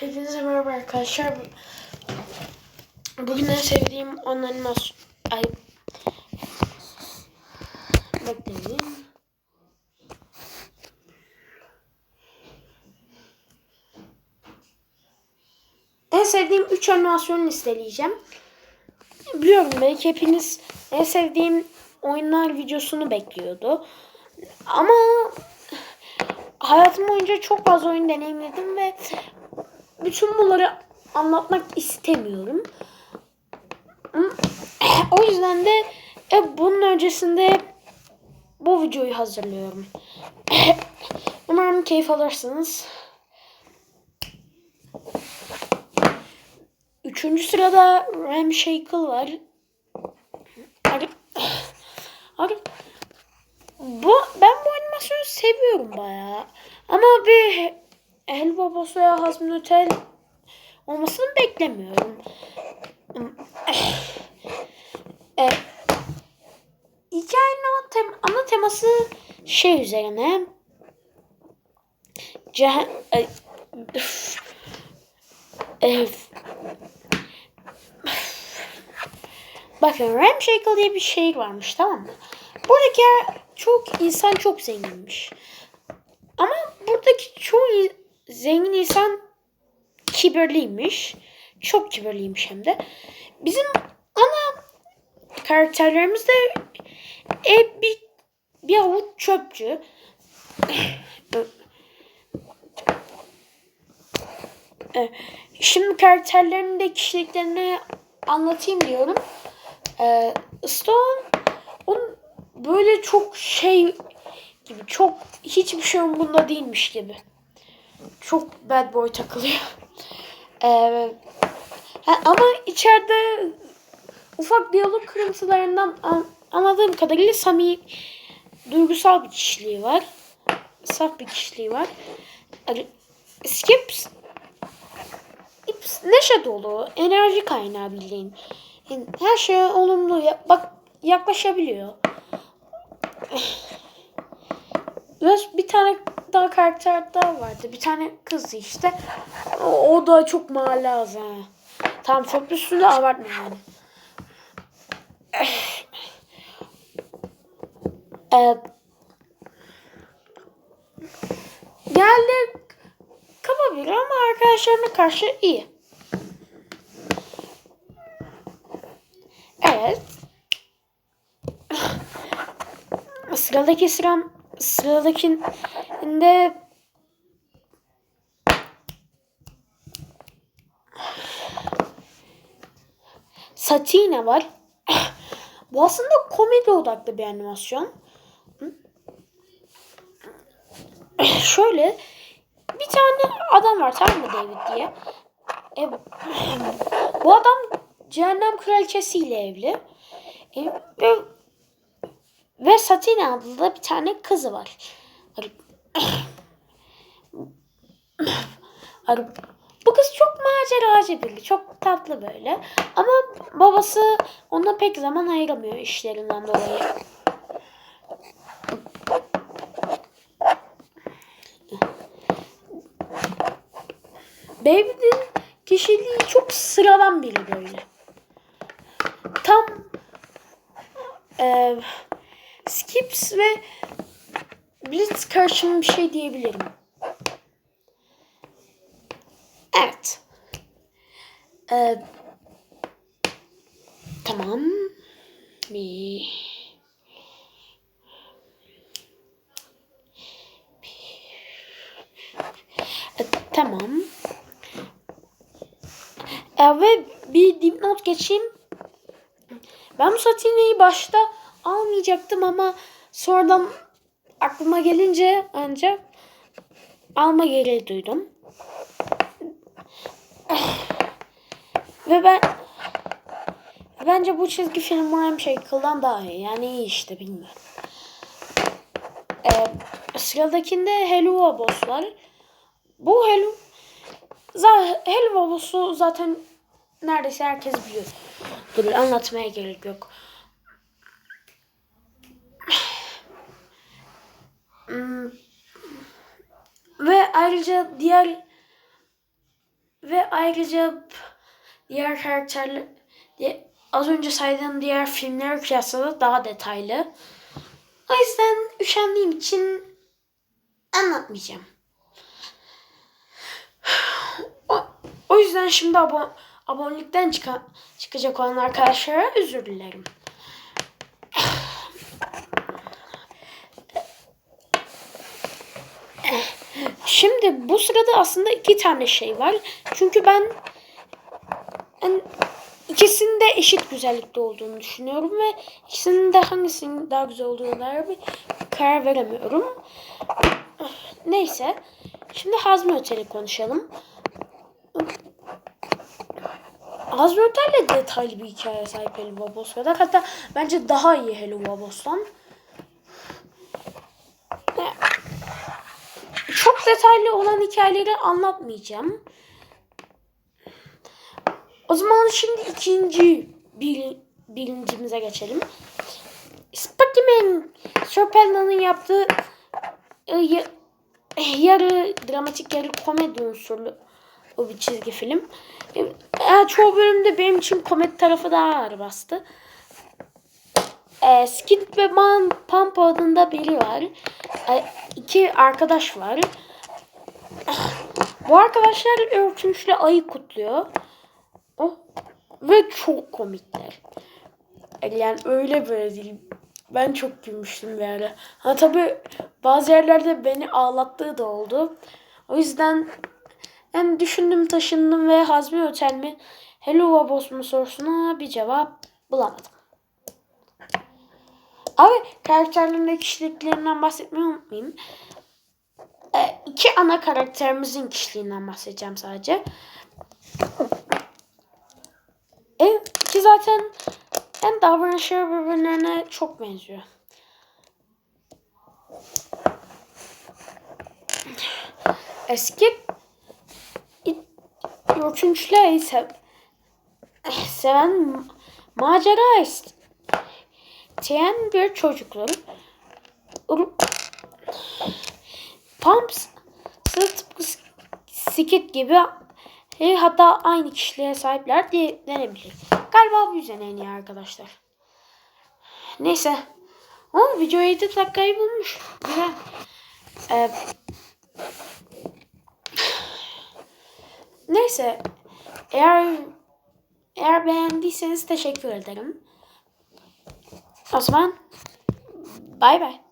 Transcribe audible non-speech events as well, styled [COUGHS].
Hepinize merhaba arkadaşlar. Bugün en sevdiğim on animasyon... Ay... Bekleyin. En sevdiğim 3 animasyon listeleyeceğim. Biliyorum belki hepiniz en sevdiğim oyunlar videosunu bekliyordu. Ama hayatım boyunca çok fazla oyun deneyimledim ve bütün bunları anlatmak istemiyorum. [CLEARS THROAT] O yüzden de e, bunun öncesinde bu videoyu hazırlıyorum. [CLEARS THROAT] Umarım keyif alırsınız. Üçüncü sırada Ramshackle var. [CLEARS THROAT] Bu, ben bu animasyonu seviyorum bayağı. Ama bir El Babası veya Hazmi Otel olmasını beklemiyorum. E, hikayenin ana, tem ana teması şey üzerine Ceh e, e, Bakın Ramshackle diye bir şehir varmış tamam mı? Buradaki çok insan çok zenginmiş. Ama buradaki çoğu zengin insan kibirliymiş. Çok kibirliymiş hem de. Bizim ana karakterlerimiz de e, bir, bir avuç çöpçü. E, Şimdi karakterlerin de kişiliklerini anlatayım diyorum. Ee, Stone onun böyle çok şey gibi çok hiçbir şey umurunda değilmiş gibi. Çok bad boy takılıyor. Ee, ama içeride ufak diyalog kırıntılarından an, anladığım kadarıyla Sami duygusal bir kişiliği var. Saf bir kişiliği var. Yani Skips Ips neşe dolu, enerji kaynağı bildiğin. Yani her şeye olumlu ya- bak yaklaşabiliyor. Ve bir tane daha karakter daha vardı. Bir tane kız işte. O, da çok malaz ha. Tam çok üstünde abartma yani. Ee, geldi kaba biri ama arkadaşlarına karşı iyi. Evet. Sıradaki sıram sıradakinde Satina var. [COUGHS] Bu aslında komedi odaklı bir animasyon. [COUGHS] Şöyle bir tane adam var tamam mı David diye. E, [COUGHS] bu adam cehennem kraliçesiyle evli. E, ve, Satina adlı da bir tane kızı var. Bu kız çok maceracı biri. Çok tatlı böyle. Ama babası ona pek zaman ayıramıyor işlerinden dolayı. David'in kişiliği çok sıradan biri böyle. Tam e, Skips ve Blitz karşımı bir şey diyebilirim. Evet. E, tamam. Bir E, tamam. E, ve bir dipnot geçeyim. Ben bu Satine'yi başta almayacaktım ama sonradan aklıma gelince ancak alma gereği duydum. Ve ben bence bu çizgi film Rhyme Shackle'dan daha iyi. Yani iyi işte bilmiyorum. Ee, sıradakinde Helluva Boss var. Bu Hellu Helluva Boss'u zaten neredeyse herkes biliyor. Dur anlatmaya gerek yok. Ve ayrıca diğer ve ayrıca diğer karakterler az önce saydığım diğer filmlere kıyasla daha detaylı. O yüzden üşendiğim için anlatmayacağım. [SIGHS] O, o yüzden şimdi abo abonelikten çıka çıkacak olan arkadaşlara özür dilerim. Şimdi bu sırada aslında iki tane şey var. Çünkü ben, ben ikisinin de eşit güzellikte olduğunu düşünüyorum ve ikisinin de hangisinin daha güzel olduğunu dair bir karar veremiyorum. Neyse. Şimdi Hazmi Otel'i konuşalım. Hazmi Otel de detaylı bir hikaye sahip Hello Babos kadar. Hatta bence daha iyi Hello Babos'tan. Çok detaylı olan hikayeleri anlatmayacağım. O zaman şimdi ikinci bir, birincimize geçelim. Spiderman Sörpella'nın yaptığı e, ya- yarı dramatik yarı komedi unsurlu o bir çizgi film. E, çoğu bölümde benim için komedi tarafı daha ağır bastı. E, Skid ve Man Pump adında biri var. E, iki arkadaş var. Bu arkadaşlar örtünçle ayı kutluyor. Oh. Ve çok komikler. Yani öyle böyle değil. Ben çok gülmüştüm bir ara. Ha tabi bazı yerlerde beni ağlattığı da oldu. O yüzden hem düşündüm taşındım ve Hazmi Otel mi Hello Babos mu sorusuna bir cevap bulamadım. Abi karakterlerin de kişiliklerinden bahsetmeyi unutmayayım. Ee, iki ana karakterimizin kişiliğinden bahsedeceğim sadece. E, ki zaten en davranışları birbirlerine çok benziyor. Eski Yoçunçlar ise seven macera isteyen bir çocuklar. Pumps tıpkı Skit gibi e, hatta aynı kişiliğe sahipler diye denebilir. Galiba bu yüzden en iyi arkadaşlar. Neyse. O video 7 dakikayı bulmuş. Güzel. Ee, neyse. Eğer eğer beğendiyseniz teşekkür ederim. O zaman bay bay.